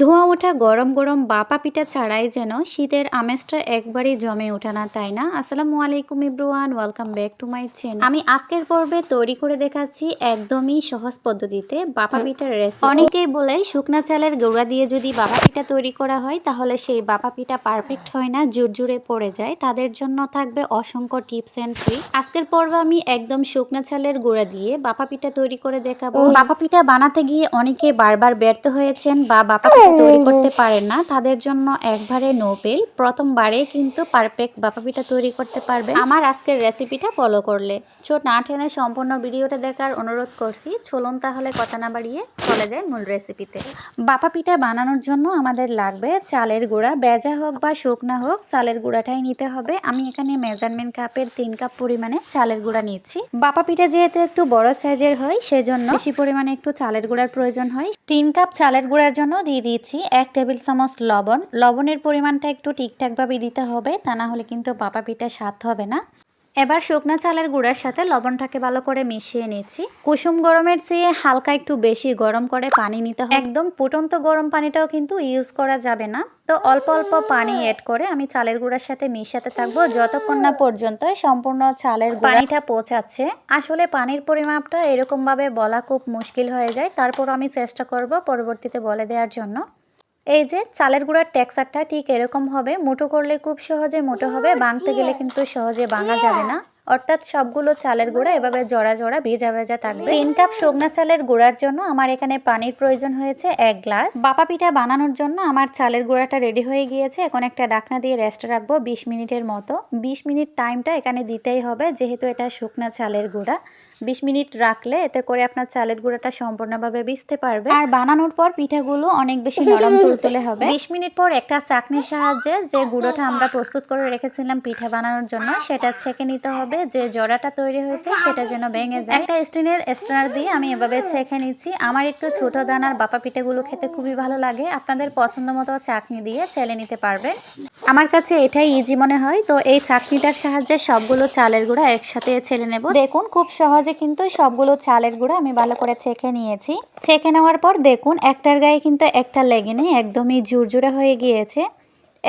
ধোঁয়া ওঠা গরম গরম বাপা পিঠা ছাড়াই যেন শীতের আমেজটা একবারই জমে ওঠে না, তাই না? আসসালামু আলাইকুম ইব্রুয়ান welcome back to my channel. আমি আজকের পর্বে তৈরি করে দেখাচ্ছি একদমই সহজ পদ্ধতিতে বাপা পিঠার রেসিপি অনেকেই বলে শুকনা চালের গুঁড়া দিয়ে যদি বাপা পিঠা তৈরি করা হয়, তাহলে সেই বাপা পিঠা পারফেক্ট হয় না জোর জুরজুরে পড়ে যায়। তাদের জন্য থাকবে অসংখ্য টিপস এন্ড ট্রিক আজকের পর্বে আমি একদম শুকনা চালের গুঁড়া দিয়ে বাপা পিঠা তৈরি করে দেখাবো। বাপা পিঠা বানাতে গিয়ে অনেকে বারবার ব্যর্থ হয়েছেন বা বাপা তৈরি করতে পারেন না। তাদের জন্য একবারে নোবেল। প্রথমবারে কিন্তু পারফেক্ট বাপা পিঠা তৈরি করতে পারবে। আমার আজকের রেসিপিটা ফলো করলে। ছোট না টেনে সম্পূর্ণ ভিডিওটা দেখার অনুরোধ করছি। চলুন তাহলে কথা না বাড়িয়ে চলে যায় মূল রেসিপিতে। বাপা পিঠা বানানোর জন্য আমাদের লাগবে চালের গুঁড়া। বেজা হোক বা শুকনা হোক চালের গুঁড়াটাই নিতে হবে। আমি এখানে মেজারমেন্ট কাপের তিন কাপ পরিমাণে চালের গুঁড়া নিচ্ছি। বাপা পিঠা যেহেতু একটু বড় সাইজের হয় সেজন্য বেশি পরিমাণে একটু চালের গুঁড়ার প্রয়োজন হয়। তিন কাপ চালের গুঁড়ার জন্য দিয়ে দিচ্ছি এক টেবিল চামচ লবণ। লবণের পরিমাণটা একটু ঠিকঠাকভাবে দিতে হবে, তা না হলে কিন্তু বাপা পিঠা স্বাদ হবে না। এবার শুকনা চালের গুঁড়ার সাথে লবণটাকে ভালো করে মিশিয়ে নিচ্ছি। কুসুম গরমের চেয়ে হালকা একটু বেশি গরম করে পানি নিতে হবে। একদম ফুটন্ত গরম পানিটাও কিন্তু ইউজ করা যাবে না। তো অল্প অল্প পানি অ্যাড করে আমি চালের গুঁড়ার সাথে মিশাতে থাকব। যতক্ষণ না পর্যন্ত সম্পূর্ণ চালের পানিটা পৌঁছাচ্ছে। আসলে পানির পরিমাপটা এরকমভাবে বলা খুব মুশকিল হয়ে যায়। তারপর আমি চেষ্টা করব পরবর্তীতে বলে দেওয়ার জন্য। এই যে চালের গুঁড়ার টেক্সারটা ঠিক এরকম হবে। মোটো করলে খুব সহজে মোটো হবে বাঁধতে গেলে কিন্তু সহজে বাঙা যাবে না। অর্থাৎ সবগুলো চালের গুঁড়া এভাবে জোড়া জোড়া ভেজা ভেজা থাকবে। তিন কাপ শুকনা চালের গুঁড়ার জন্য আমার এখানে পানির প্রয়োজন হয়েছে এক গ্লাস। বাপা পিঠা বানানোর জন্য আমার চালের গুঁড়াটা রেডি হয়ে গিয়েছে। এখন একটা ডাকনা দিয়ে রেস্ট রাখব বিশ মিনিটের মতো। বিশ মিনিট টাইমটা এখানে দিতেই হবে, যেহেতু এটা শুকনা চালের গুঁড়া। বিশ মিনিট রাখলে এতে করে আপনার চালের গুঁড়াটা সম্পূর্ণভাবে ভিজতে পারবে। আর বানানোর পর পিঠাগুলো অনেক বেশি নরম তুলতুলে হবে। বিশ মিনিট পর একটা চাকনির সাহায্যে যে গুঁড়োটা আমরা প্রস্তুত করে রেখেছিলাম পিঠা বানানোর জন্য, সেটা ছেঁকে নিতে হবে। যে জড়াটা তৈরি হয়েছে সেটা যেন ভেঙে যায়। একটা স্টিনের স্ট্যান্ডার দিয়ে আমি এভাবে ছেঁকে নিচ্ছি। আমার একটু ছোট দানার বাপা পিঠেগুলো খেতে খুবই ভালো লাগে। আপনাদের পছন্দ মতো চাকনি দিয়ে চেলে নিতে পারবেন। আমার কাছে এটাই ইজি মনে হয়। তো এই চাকনিটার সাহায্যে সবগুলো চালের গুঁড়া একসাথে ছেলে নেব। দেখুন খুব সহজে কিন্তু সবগুলো চালের গুঁড়া আমি ভালো করে ছেঁকে নিয়েছি। ছেঁকে নেওয়ার পর দেখুন একটার গায়ে কিন্তু একটা লেগে নেই একদমই জুরজুরে হয়ে গিয়েছে।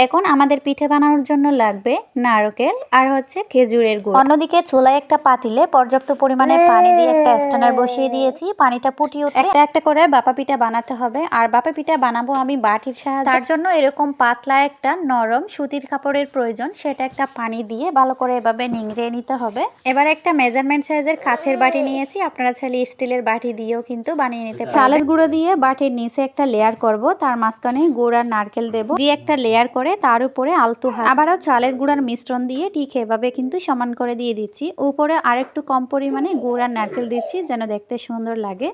এখন আমাদের পিঠে বানানোর জন্য লাগবে নারকেল আর হচ্ছে খেজুরের গুড়। অন্যদিকে চুলায় একটা পাতিলে পর্যাপ্ত পরিমাণে পানি দিয়ে একটা স্ট্যান্ডার বসিয়ে দিয়েছি পানিটা ফুটিয়ে উঠে একটা একটা করে বাপা পিঠা বানাতে হবে আর বাপা পিঠা বানাবো আমি বাটির সাহায্যে। তার জন্য এরকম পাতলা একটা নরম সুতির কাপড়ের প্রয়োজন সেটা একটা পানি দিয়ে ভালো করে এভাবে নিংড়ে নিতে হবে। এবার একটা মেজারমেন্ট সাইজের কাছের বাটি নিয়েছি আপনারা চাইলে স্টিলের বাটি দিয়েও কিন্তু বানিয়ে নিতে পারেন। চালের গুঁড়ো দিয়ে বাটির নিচে একটা লেয়ার করব তার মাঝখানে গুড় আর নারকেল দেবো। দিয়ে একটা লেয়ার করে তার উপরে আলতু হয় আবারও চালের গুঁড়ার মিশ্রণ দিয়ে ঠিক এভাবে কিন্তু সমান করে দিয়ে দিচ্ছি। উপরে আরেকটু কম পরিমাণে গুড় আর নারকেল দিচ্ছি যেন দেখতে সুন্দর লাগে।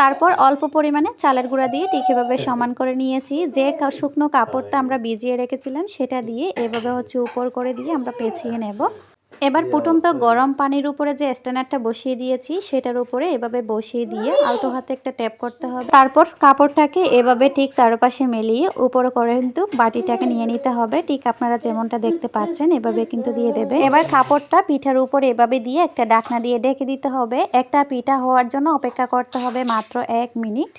তারপর অল্প পরিমাণে চালের গুঁড়া দিয়ে ঠিক এভাবে সমান করে নিয়েছি। যে শুকনো কাপড়টা আমরা ভিজিয়ে রেখেছিলাম সেটা দিয়ে এভাবে হচ্ছে উপর করে দিয়ে আমরা পেঁচিয়ে নেব। এবার ফুটন্ত গরম পানির উপরে যে স্ট্যান্ডারটা বসিয়ে দিয়েছি সেটার উপরে এভাবে বসিয়ে দিয়ে আলতো হাতে একটা ট্যাপ করতে হবে। তারপর কাপড়টাকে এভাবে ঠিক চারপাশে মেলিয়ে উপরে করে কিন্তু বাটিটাকে নিয়ে নিতে হবে। ঠিক আপনারা যেমনটা দেখতে পাচ্ছেন এভাবে কিন্তু দিয়ে দেবে। এবার কাপড়টা পিঠার উপরে এভাবে দিয়ে একটা ডাকনা দিয়ে ডেকে দিতে হবে। একটা পিঠা হওয়ার জন্য অপেক্ষা করতে হবে মাত্র এক মিনিট।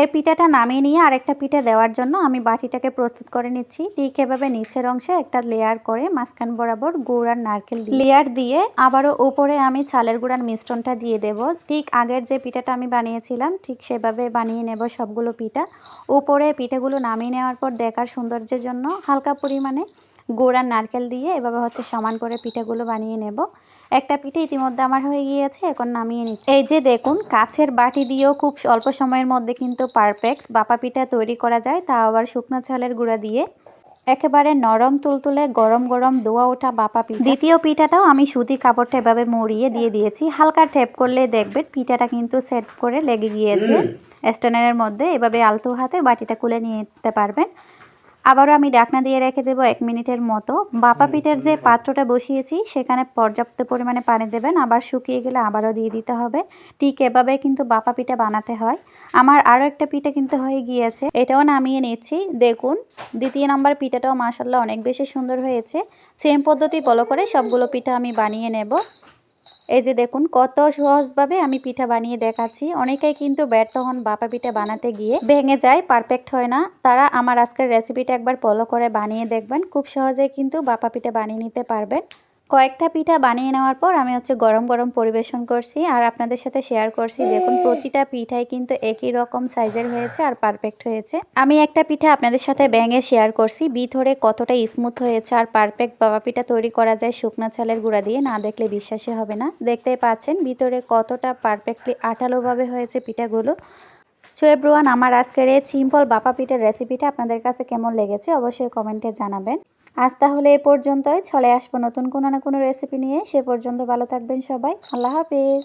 এই পিঠাটা নামিয়ে নিয়ে আরেকটা পিঠা দেওয়ার জন্য আমি বাটিটাকে প্রস্তুত করে নিচ্ছি। ঠিক এভাবে নিচের অংশে একটা লেয়ার করে মাঝখান বরাবর গুড় আর নারকেল লেয়ার দিয়ে আবারও উপরে আমি চালের গুঁড়ার মিশ্রণটা দিয়ে দেব। ঠিক আগের যে পিঠাটা আমি বানিয়েছিলাম, ঠিক সেভাবে বানিয়ে নেব সবগুলো পিঠা। উপরে পিঠাগুলো নামিয়ে নেওয়ার পর দেখার সৌন্দর্যের জন্য হালকা পরিমাণে গুড় আর নারকেল দিয়ে এভাবে হচ্ছে সমান করে পিঠেগুলো বানিয়ে নেব। একটা পিঠে ইতিমধ্যে আমার হয়ে গিয়েছে এখন নামিয়ে নিচ্ছি। এই যে দেখুন কাছের বাটি দিয়েও খুব অল্প সময়ের মধ্যে কিন্তু পারফেক্ট বাপা পিঠা তৈরি করা যায় তা আবার শুকনো চালের গুঁড়া দিয়ে। একেবারে নরম তুলতুলে গরম গরম দোয়া ওঠা বাপা পিঠা। দ্বিতীয় পিঠাটাও আমি সুতি কাপড়টা এভাবে মুড়িয়ে দিয়ে দিয়েছি। হালকা ট্যাপ করলে দেখবেন পিঠাটা কিন্তু সেট করে লেগে গিয়েছে। স্ট্যান্ডারের মধ্যে এভাবে আলতো হাতে বাটিটা খুলে নিতে পারবেন। আবারও আমি ডাকনা দিয়ে রেখে দেবো এক মিনিটের মতো। বাপা পিঠের যে পাত্রটা বসিয়েছি সেখানে পর্যাপ্ত পরিমাণে পানি দেবেন। আবার শুকিয়ে গেলে আবারও দিয়ে দিতে হবে। ঠিক এভাবে কিন্তু বাপা পিঠা বানাতে হয়। আমার আরও একটা পিঠা কিন্তু হয়ে গিয়েছে। এটাও নামিয়ে নিচ্ছি। দেখুন দ্বিতীয় নাম্বার পিঠাটাও মাসাল্লাহ অনেক বেশি সুন্দর হয়েছে। সেম পদ্ধতি ফলো করে সবগুলো পিঠা আমি বানিয়ে নেব। এই যে দেখুন, কত সহজভাবে আমি পিঠা বানিয়ে দেখাচ্ছি। অনেকেই কিন্তু ব্যর্থ হন বাপা পিঠা বানাতে গিয়ে। ভেঙে যায় পারফেক্ট হয় না। তারা আমার আজকের রেসিপিটা একবার ফলো করে বানিয়ে দেখবেন। খুব সহজেই কিন্তু বাপা পিঠা বানিয়ে নিতে পারবেন। কয়েকটা পিঠা বানিয়ে নেওয়ার পর আমি হচ্ছে গরম গরম পরিবেশন করছি আর আপনাদের সাথে শেয়ার করছি। দেখুন প্রতিটা পিঠাই কিন্তু একই রকম সাইজের হয়েছে আর পারফেক্ট হয়েছে। আমি একটা পিঠা আপনাদের সাথে ব্যাঙে শেয়ার করছি। ভিতরে কতটা স্মুথ হয়েছে আর পারফেক্ট বাবা পিঠা তৈরি করা যায় শুকনা চালের গুঁড়া দিয়ে না দেখলে বিশ্বাসই হবে না। দেখতেই পাচ্ছেন ভিতরে কতটা পারফেক্টলি আঠালোভাবে হয়েছে পিঠাগুলো। সো এভরিওয়ান আমার আজকের এই সিম্পল বাপা পিঠের রেসিপিটা আপনাদের কাছে কেমন লেগেছে অবশ্যই কমেন্টে জানাবেন। আজ তাহলে এ পর্যন্তই। চলে আসব নতুন কোনো না কোনো রেসিপি নিয়ে। সে পর্যন্ত ভালো থাকবেন সবাই। আল্লাহ হাফিজ।